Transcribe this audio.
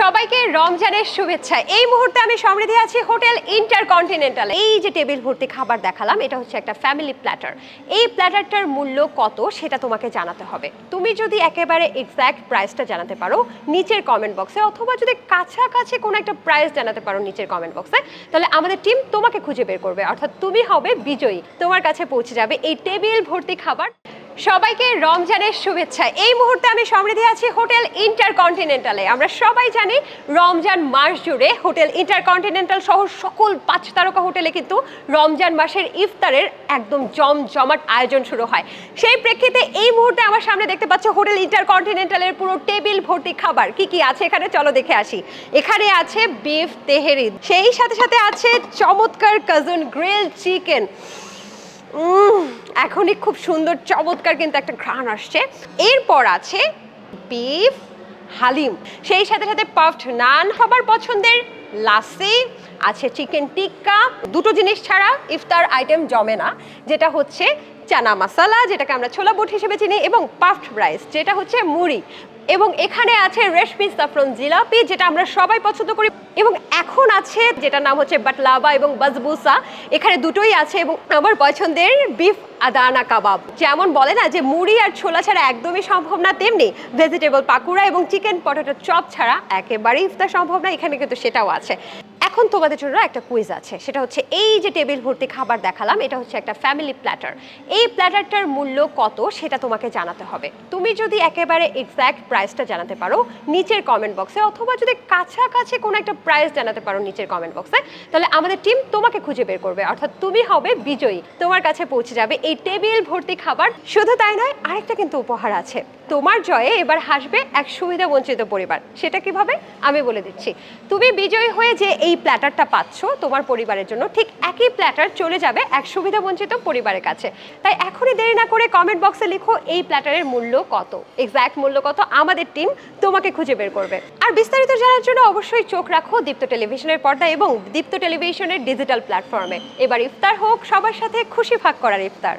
সবাইকে রমজানের শুভেচ্ছা। এই মুহূর্তে আমি সমৃদ্ধি আছি হোটেল ইন্টারকন্টিনেন্টাল। এই যে টেবিল ভর্তি খাবার দেখালাম, এটা হচ্ছে একটা ফ্যামিলি প্ল্যাটার এই প্ল্যাটারটার মূল্য কত সেটা তোমাকে জানাতে হবে। তুমি যদি একেবারে এক্স্যাক্ট প্রাইসটা জানাতে পারো নিচের কমেন্ট বক্সে অথবা যদি কাছাকাছি কোনো একটা প্রাইস জানাতে পারো নিচের কমেন্ট বক্সে তাহলে আমাদের টিম তোমাকে খুঁজে বের করবে। অর্থাৎ তুমি হবে বিজয়ী। তোমার কাছে পৌঁছে যাবে এই টেবিল ভর্তি খাবার। সবাইকে রমজানের শুভেচ্ছা। এই মুহূর্তে আমি সমৃদ্ধি আছি হোটেল ইন্টারকন্টিনেন্টালে। আমরা সবাই জানি রমজান মাস জুড়ে হোটেল ইন্টারকন্টিনেন্টাল সহ সকল পাঁচ তারকা হোটেলে কিন্তু রমজান মাসের ইফতারের একদম জমজমাট আয়োজন শুরু হয়। সেই প্রেক্ষিতে এই মুহূর্তে আমার সামনে দেখতে পাচ্ছ হোটেল ইন্টারকন্টিনেন্টালের পুরো টেবিল ভর্তি খাবার। কি কি আছে এখানে? চলো দেখে আসি। এখানে আছে বিফ, তেহেরি। সেই সাথে সাথে আছে চমৎকার কাজন গ্রিল চিকেন এখনই খুব সুন্দর, চমৎকার কিন্তু একটা ঘ্রাণ আসছে। এরপর আছে বিফ হালিম। সেই সাথে সাথে পাফড নান সবার পছন্দের, লাসি, আছে চিকেন টিক্কা দুটো জিনিস ছাড়া ইফতার আইটেম জমে না, যেটা হচ্ছে চানা মশালা, যেটাকে আমরা ছোলা বুট হিসেবে চিনি, এবং পাফড রাইস যেটা হচ্ছে মুড়ি। এবং এখানে আছে রেশমি সাফরন জিলাপি, যেটা আমরা সবাই পছন্দ করি। এবং এখন আছে যেটা নাম হচ্ছে বাটলাবা এবং বাজবুসা। এখানে দুটোই আছে, এবং আমার পছন্দের বিফ আদানা কাবাব। যেমন বলে না যে, মুড়ি আর ছোলা ছাড়া একদমই সম্ভব না, তেমনি ভেজিটেবল পাকুড়া এবং চিকেন পটেটো চপ ছাড়া একেবারেই ইফতার সম্ভব না, এখানে কিন্তু সেটাও আছে। এখন তোমাদের জন্য একটা কুইজ আছে। সেটা হচ্ছে এই যে টেবিল ভর্তি খাবার দেখালাম, এটা হচ্ছে একটা ফ্যামিলি প্ল্যাটার এই প্ল্যাটারটার মূল্য কত সেটা তোমাকে জানাতে হবে। তুমি যদি একেবারে এক্স্যাক্ট প্রাইসটা জানাতে পারো নিচের কমেন্ট বক্সে অথবা যদি কাছাকাছি কোনো একটা প্রাইস জানাতে পারো নিচের কমেন্ট বক্সে তাহলে আমাদের টিম তোমাকে খুঁজে বের করবে। অর্থাৎ তুমি হবে বিজয়ী। তোমার কাছে পৌঁছে যাবে এই টেবিল ভর্তি খাবার। শুধু তাই নয়, আরেকটা কিন্তু উপহার আছে। তোমার জয়ে এবার হাসবে এক সুবিধা বঞ্চিত পরিবার। সেটা কীভাবে? আমি বলে দিচ্ছি। তুমি বিজয়ী হয়ে যে এই প্ল্যাটারটা পাচ্ছ, তোমার পরিবারের জন্য। ঠিক একই প্ল্যাটার চলে যাবে এক সুবিধাবঞ্চিত পরিবারের কাছে। তাই এখনই দেরি না করে কমেন্ট বক্সে লিখো এই প্ল্যাটারের মূল্য কত। এক্স্যাক্ট মূল্য কত আমাদের টিম তোমাকে খুঁজে বের করবে। আর বিস্তারিত জানার জন্য অবশ্যই চোখ রাখো দীপ্ত টেলিভিশনের পর্দা এবং দীপ্ত টেলিভিশনের ডিজিটাল প্ল্যাটফর্মে এবার ইফতার হোক, সবার সাথে খুশি ভাগ করার ইফতার।